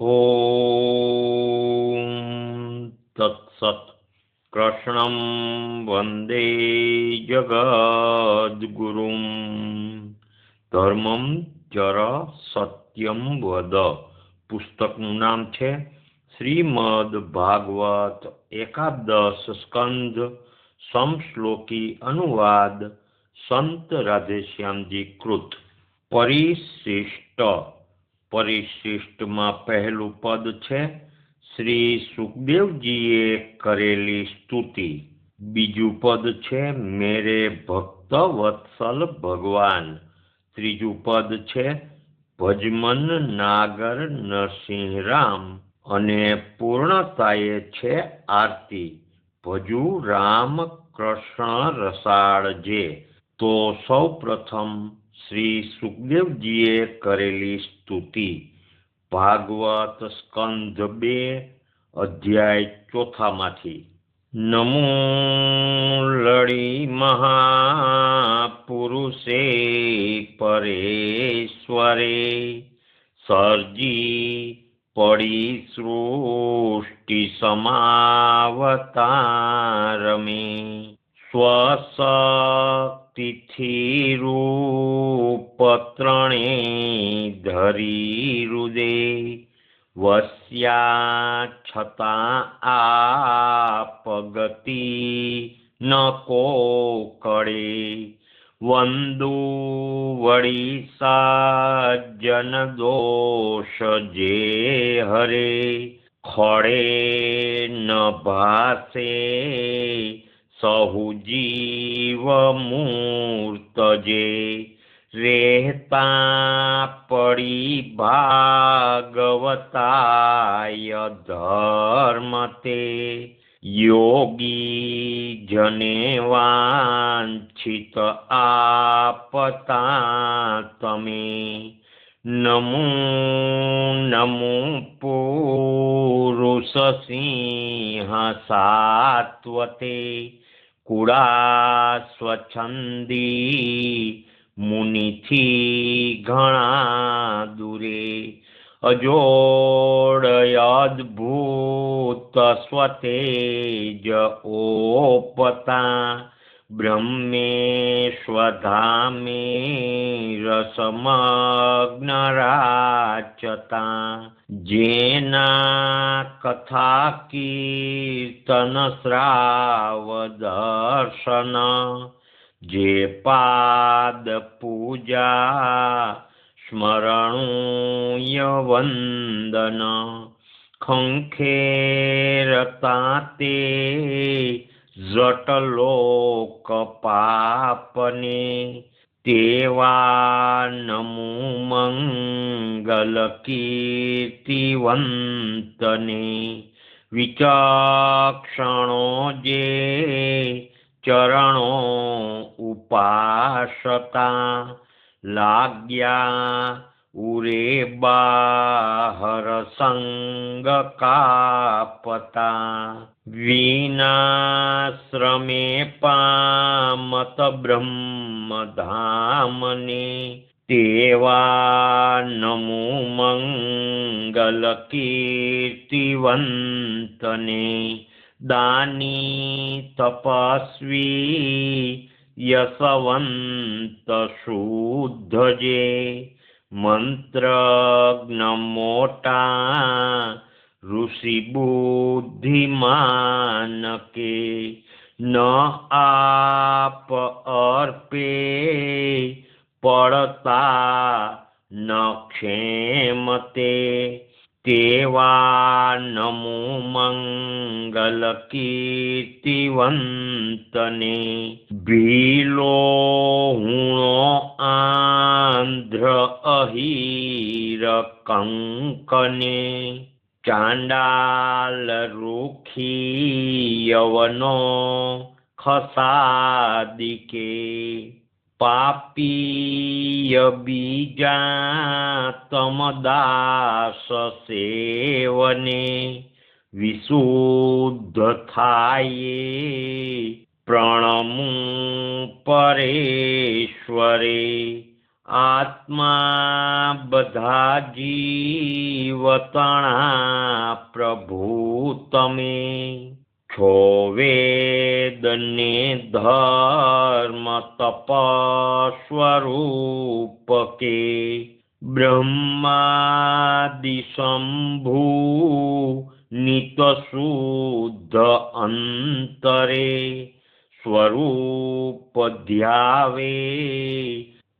ॐ तत्सत् कृष्णं वन्दे જગદ્ગુરુમ ધર્મમ ચર સત્યમ વદ પુસ્તકનું નામ છે શ્રીમદ ભાગવત એકાદશ સ્કંદ સમશ્લોકી અનુવાદ સંત રાધેશ્યામજી કૃત પરિશિષ્ટ પરિશિષ્ટમાં પહેલું પદ છે, શ્રી સુખદેવજીએ કરેલી સ્તુતિ. બીજું પદ છે, મેરે ભક્ત વત્સલ ભગવાન. ત્રીજું પદ છે, ભજમન નાગર નરસિંહ રામ. અને પૂર્ણતાએ છે, આરતી. ભજુ રામ કૃષ્ણ રસાળ જે તો સૌ પ્રથમ શ્રી સુખદેવજીએ કરેલી સ્તુતિ. ભાગવત સ્કંધ બે, અધ્યાય ચોથામાંથી. નમો લડી મહાપુરુષે પરેશ્વરે. સરજી પડી સૃષ્ટિ સમાવતારમે સ્વશક્તિથી રૂપત્રણે ધરી હૃદે વસ્યા છતાં આપગતિ ન કો કળે વંદુ વળી સજ્જન જે હરે ખડે ન સહુ જીવ મૂર્ત જે રહેતા પડી ભાગવતાય ધર્મ તે યોગી જને વાંછિત આપતા તમે નમો નમો પુરુષ સિંહ સાત્વતે કુડા સ્વચ્છંદી મુનિથી ઘણા દૂરે અજોડ અદ્ભુત સ્વતેજ ઓપતા બ્રહ્મેશ્વધામે રસમગ્ન રાચતા जेना कथा कीर्तनस्रा जे पादपूजा स्मरणूयवन्दन खङ्खेरताते जटलोकपापने પૂજા સ્મરણુય વંદન ખંખેરતા તે જટલોક પાપને તેવા નમુ મંગલ કીર્તિવંતને વિચક્ષણો જે ચરણો ઉપાસતા લાગ્યા ઉરે બાહર સંગ वीणाश्रमे पामतब्रह्मधामने देवानमु मङ्गलकीर्तिवन्तने दानी तपस्वी यशवन्तशूद्धजे मन्त्रग्नमोटा ઋષિ બુદ્ધિમાન કે ન આપ અર્પે પડતા ન ક્ષેમતે તેવા નમો મંગલ કીર્તિવંતને. ભીલો હુણો આંધ્ર અહીર કંકને ચાંડાલ રૂખી યવનો ખસાદિકે પાપીય બીજા તમદાસ સેવને વિશુદ્ધ થાય. પ્રણમું પરેશ્વરે આત્મા બધા જીવતણા પ્રભુ તમે છો વેદને ધર્મ તપ સ્વરૂપ કે બ્રહ્માદિશંભુ નિત શુદ્ધ અંતરે, સ્વરૂપ ધ્યાવે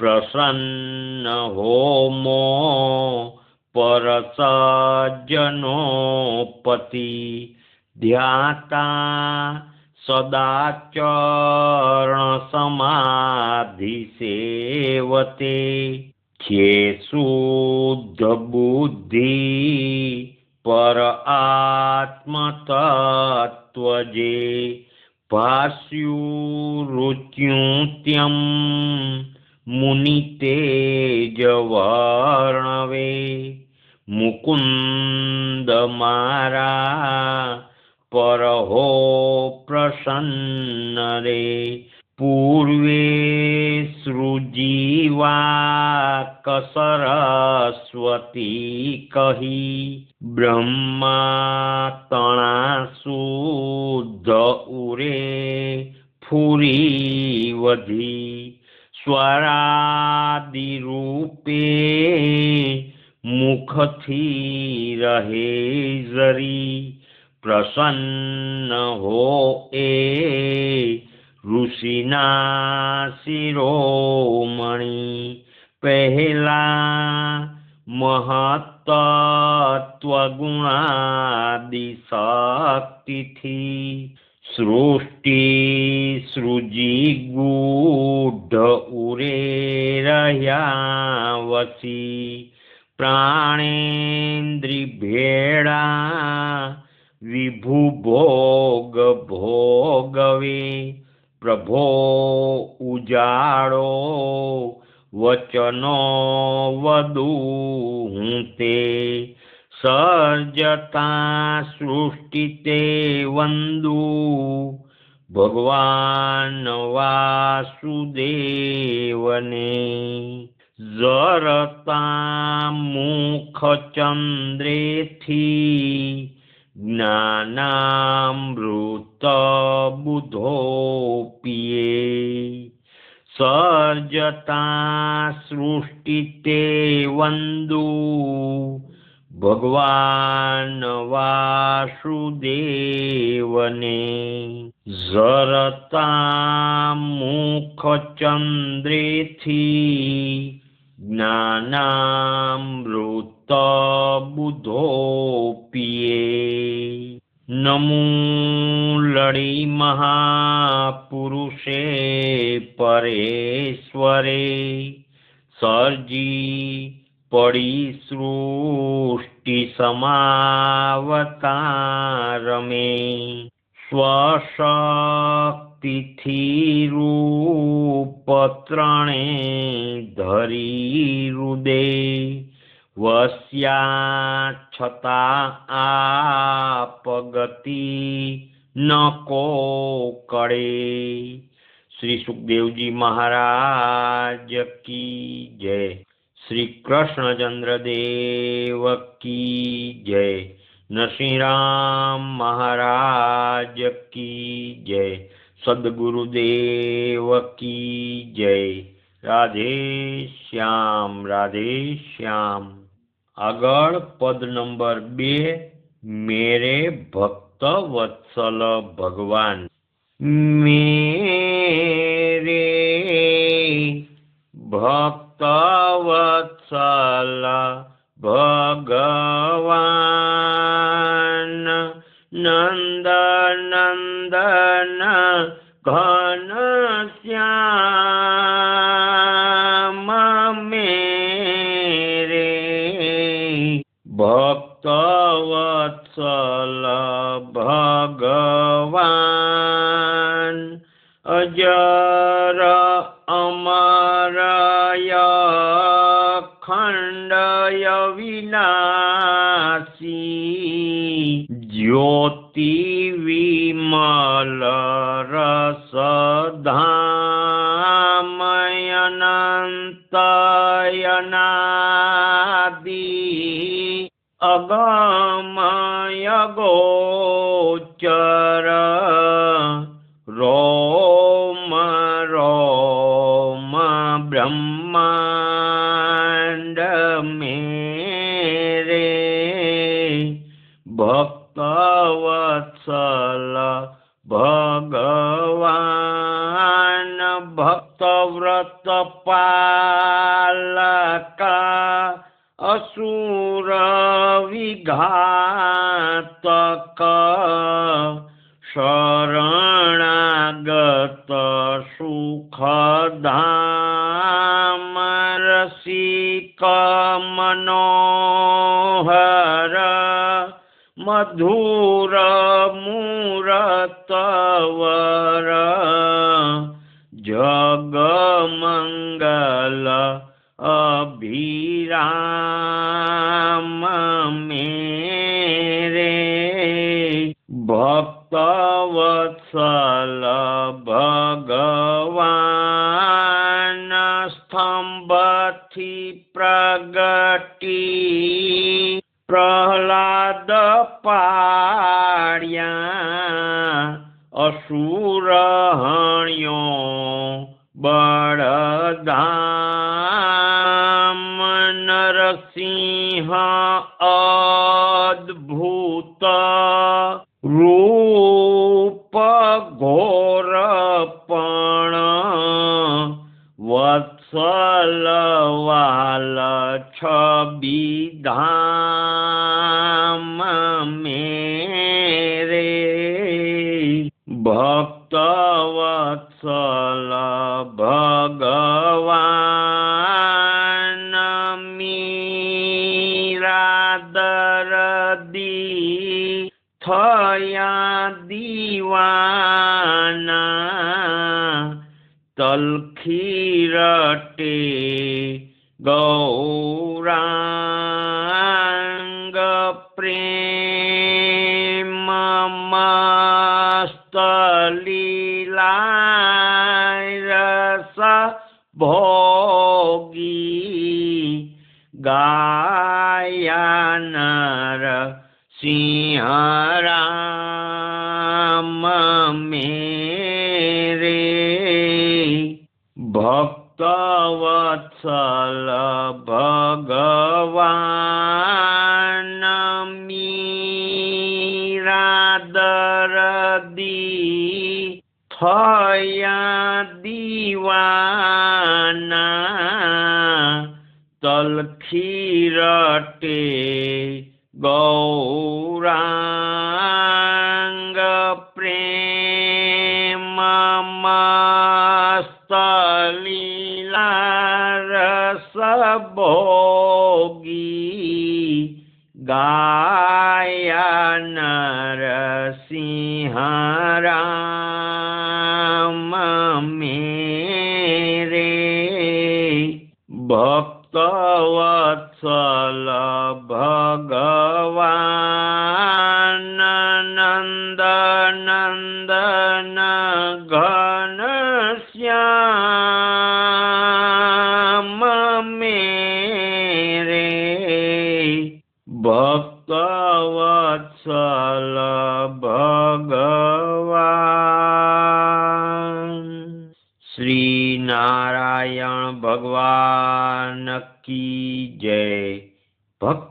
प्रसन्न होमो परसाजनोपति ध्याता सदाचरणसमाधिसेवते ख्ये शुद्धबुद्धि पर आत्मतत्वजे पास्युरुच्युत्यम् સમાધિ સેવતે છે શુદ્ધ બુદ્ધિ પર આત્મતત્વ જે ભાસ્યું રુચ્યુત્યમ મુનિ તેજ વર્ણવે મુકુંદ મારા પર પ્રસન્ન રે, પૂર્વે સૃજીવા કસરસ્વતી કહી, બ્રહ્મા તણા શુદ્ધ ઉરે ફૂરી વધી સ્વરાદિરૂપે મુખથી રહે જરી પ્રસન્ન હો એ ઋષિના શિરોમણી પહેલા મહત્તત્વગુણાદિ શક્તિથી સૃષ્ટિ સૃજી ગૂઢ ઉરે રહ્યા વસી. પ્રાણેન્દ્રિ ભેળા વિભુ ભોગ ભોગવે. પ્રભો ઉજાડો વચનો વધુ હું તે સર્જતા સૃષ્ટિ તે વંદુ. ભગવાન વાસુદેવને જરતા મુખ ચંદ્રેથી જ્ઞાનામૃત બુધો પિયે સર્જતા સૃષ્ટિ તે વંદુ. ભગવાન વાસુદેવને જરતા મુખ ચંદ્રેથી જ્ઞાનામૃત બુધો પિયે નમો લડી મહાપુરુષે પરેશ્વરે સરજી પડી સૃષ્ટિ સમાવતારમે સ્વશક્તિથી રૂપ ધરી રુદે. વસ્યા છતાં આપ ગતિ ન કો કળે. શ્રી સુખદેવજી મહારાજ કી જય. શ્રી કૃષ્ણચંદ્ર દેવ કી જય નરસિંહરામ મહારાજ કી જય સદગુરુદેવ કી જય રાધે શ્યામ રાધે શ્યામ આગળ પદ નંબર બે મેરે ભક્ત વત્સલ ભગવાન મેરે ભક્ત અગમય ગોચર રોમ રોમ મધુર મૂરતવર જગમંગલ અભિરામ મેરે ભક્તવત્સલ અસુરહણ્યો બળધામ નરસિંહ અદ્ભુત રૂપ ઘોર પણ વત્સલ વાલ भक्तवत्सल भगवानमीरादरदी थया दिवाना तल्खिरटे गौराङ्ग प्रेम ભોગી ગાયા નરસિંહ રામ મેરે ભક્તવત્સલ ભગવાન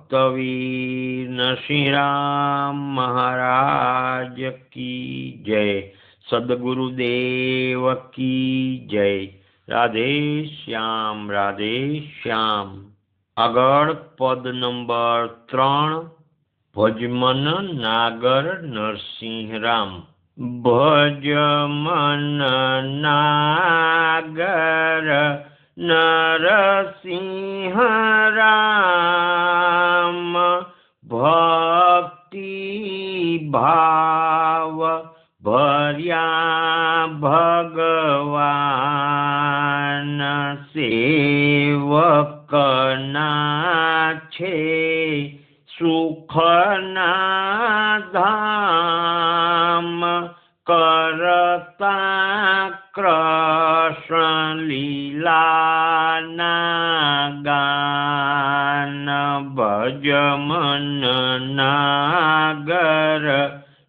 ભક્તવીર નરસિંહરામ મહારાજ કી જય સદગુરુદેવ કી જય રાધે શ્યામ રાધે શ્યામ આગળ પદ નંબર ત્રણ ભજમન નાગર નરસિંહરામ ભજમન નાગર નરસિંહ ભાવ ભર્યા ભગવાન સેવકના છે સુખના ધામ કરતા કૃષ્ણ લીલાના ગા ભજ મન નાગર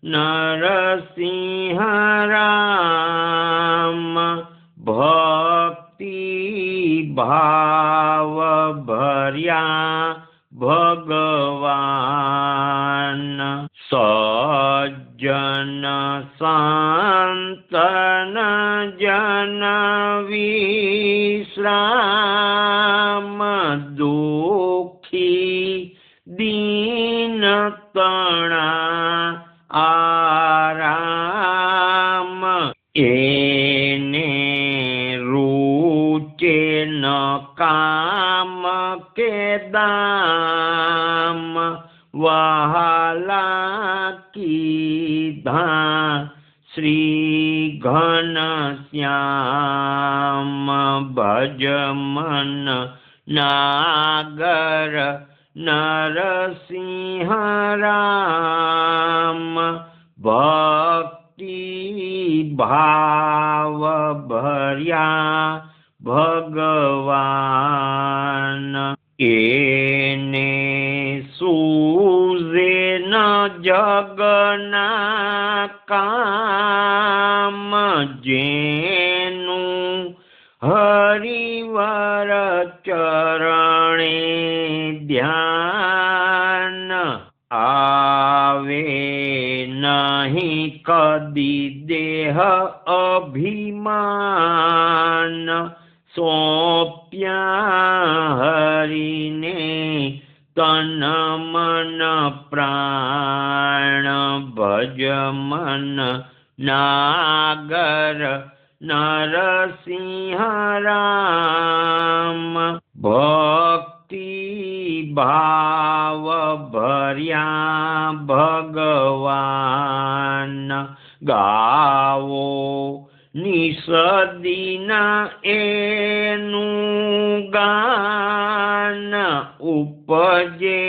નરસિંહ રામ ભક્તિ ભાવ ભર્યા ભગવાન સજ્જન સંતન જન વિશ્રામ आराम एने रू चे न कामके दी ध श्रीघन्या भजम नागर કીધા राम भक्ति भाव भर्या भगवान एने सूजे न जगना काम ભર્યા ગાવો નિસદીના એનું ગાન ઉપજે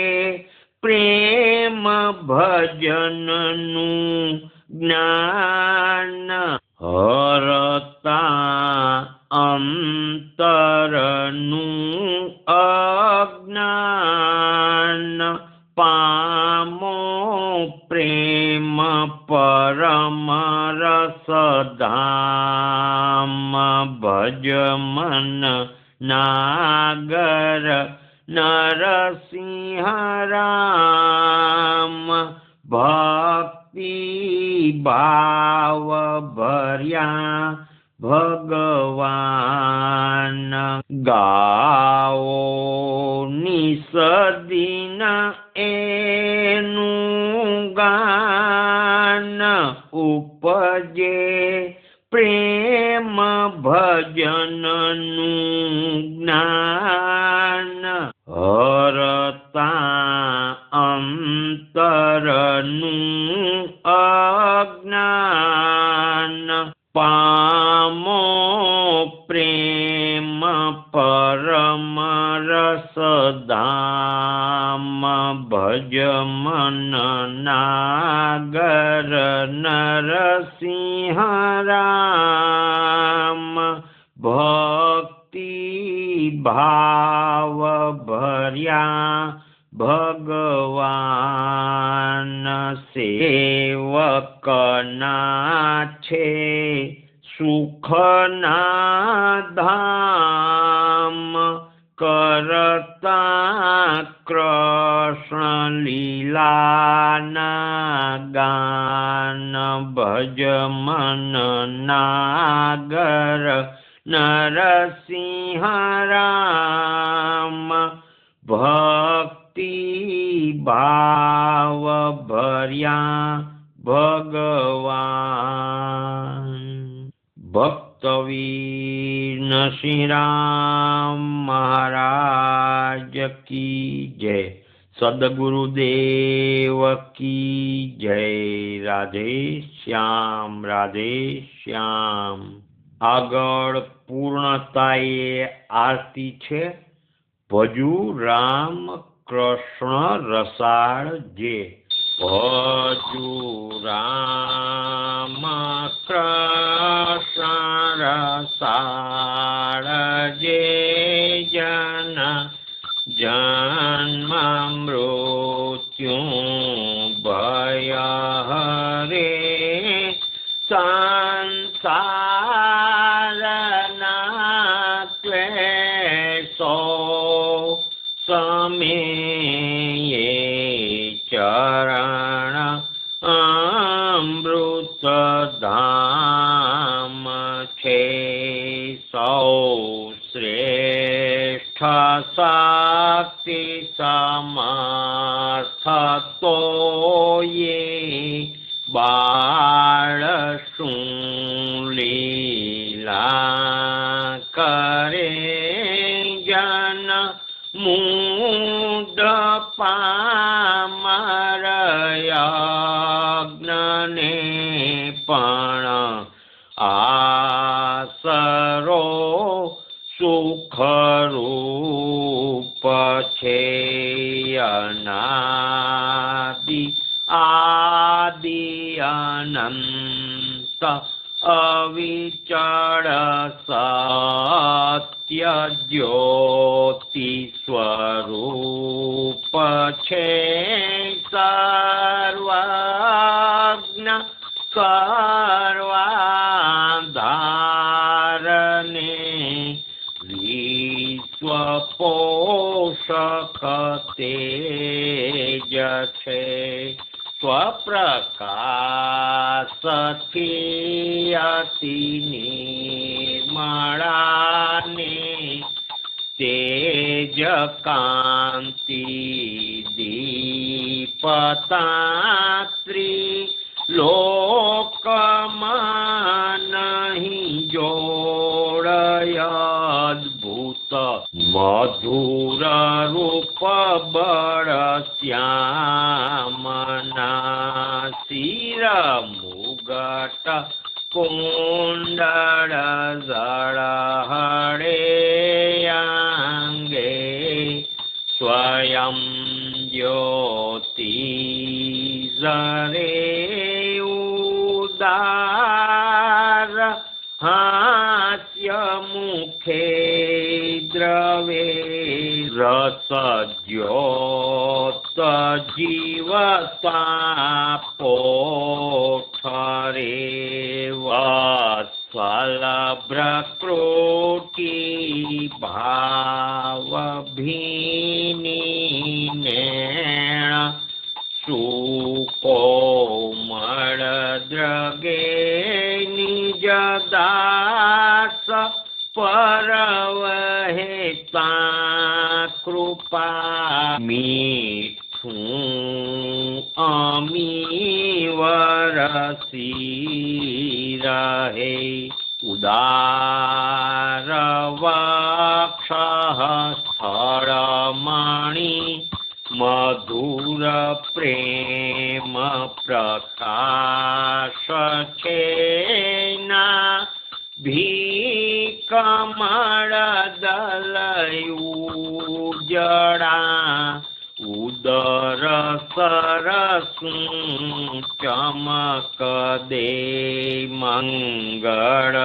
પ્રેમ ભજનનું જ્ઞાન નિસદીના એનું ગાન ઉપજે પ્રેમ ભજનનું ભાવ ભર્યા ભગવાન સેવકના છે સુખના ધામ કરતા કૃષ્ણ લીલાના ગાન ભજ મન નાગર नरसिंहराम भक्तिभावभर्या भगवान्। भावभर्या भगवा महाराज की जय। सद्गुरुदेव की जय। राधे श्याम राधे श्याम। રાધે શ્યામ રાધે શ્યામ આગળ પૂર્ણતાએ આરતી છે. ભજુ રામ કૃષ્ણ રસાળ જે. ભજુ રામ કૃષ્ણ રસાળ જે જન જન્મ મૃત્યુ ભય હરે સંસારના सदा श्रेष्ठ शक्तिसमस्थतो ये बासुले जन मुद સુખરૂપ છે અનાદિ આદિ અનંત અવિચળ સત્ય જ્યોતિ સ્વરૂપ છે તેજ છે. સ્વપ્રકાશથી અતિ નિર્મળાને તેજ કાંતિ દીપતાત્રી લોકમાં નહીં જોડય અદ્ભુત મધુર રૂપ બળ શ્યામના શિર મુગટ કુંડળ દ્રવે રસ જ્યોત જીવતા પોઠરે વત્સલ પ્રકૃતિ ભાવ ભીની નેણ સુકોમળ દ્રગે નિજ कृपामिठु अमीवरसि रहे उदारवाक्षः स्थरमणि मधुरप्रेमप्रकाशचेना ભીકમળ દલયું જડા ઉદર સરસ ચમક દે મંગળ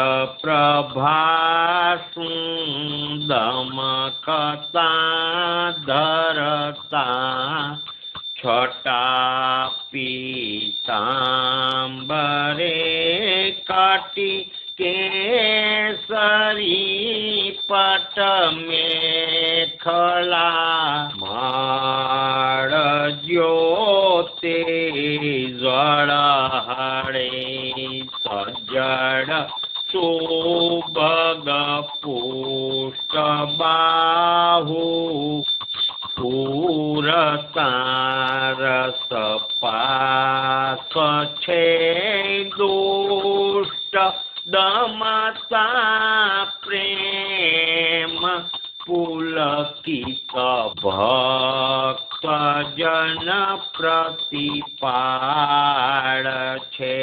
પ્રભાસું દમકતા ધરતા છટા પીતાંબરે કાટી કેસરી પટ મેખલા માળ જ્યોતે જળહળે સજ્જડ સુભગ પુષ્ટ બાહુ. પૂરતારસ પાસ છે દુષ્ટ દમતા પ્રેમ પુલકિત ભક્ત જન પ્રતિપાળ છે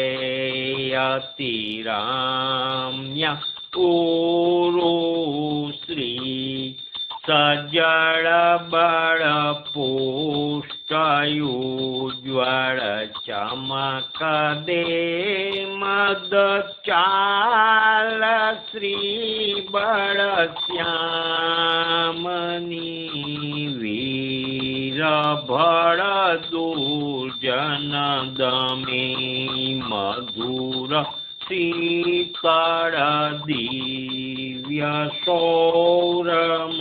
અતિરામ્ય પૂરો શ્રી સજળ બળ ભળ દુર્જન દમે મધુર શીતળ દિવ્ય સૌરમ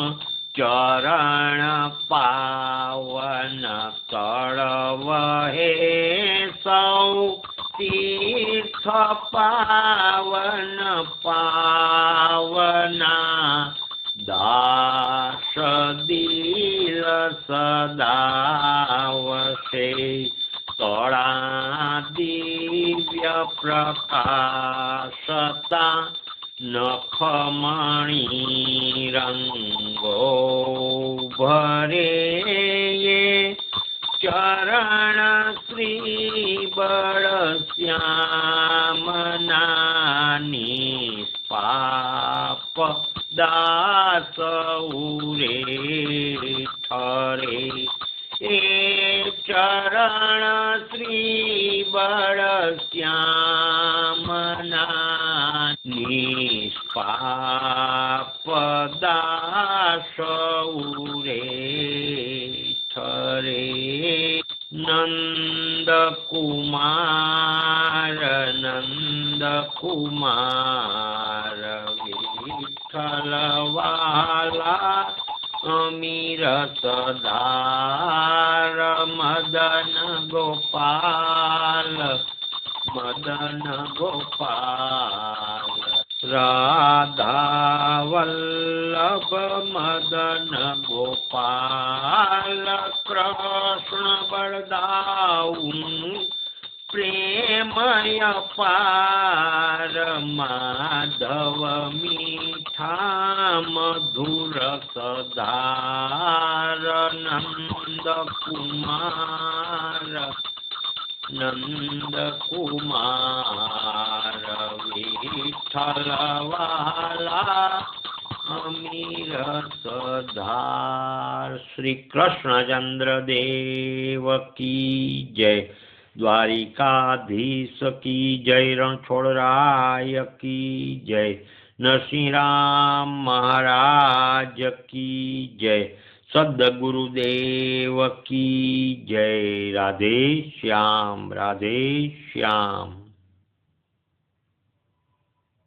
ચરણ પાવન કળવ હે સદાવશે તળા દિવ્ય પ્રકાશતા નખમણી રંગો ભરે ચરણ શ્રી બળશ્યામનાની પાપ દાસ ઉરે ઠરે એ ચરણ શ્રી બળ શ્યામના નિષ્પાપ દાસ ઉરે ઠરે નંદ કુમાર નંદ કુમાર વિઠ્ઠલ વાલા અમીર સદાર મદન ગોપાલ મદન ગોપાલ રાધા વલ્લભ મદન ગોપાલ કૃષ્ણ બળદાઉ પ્રેમય અપાર માધવ મીઠા મધુર સદાર નંદ કુમાર નંદ કુમાર વિઠ્ઠલવાલા અમીર સધાર. શ્રી કૃષ્ણચંદ્ર દેવ કી જય. દ્વારિકાધીશ કી જય રણછોડરાય કી જય, નરસિંહરામ મહારાજ કી જય, સદગુરુદેવ કી જય. રાધે શ્યામ રાધે શ્યામ.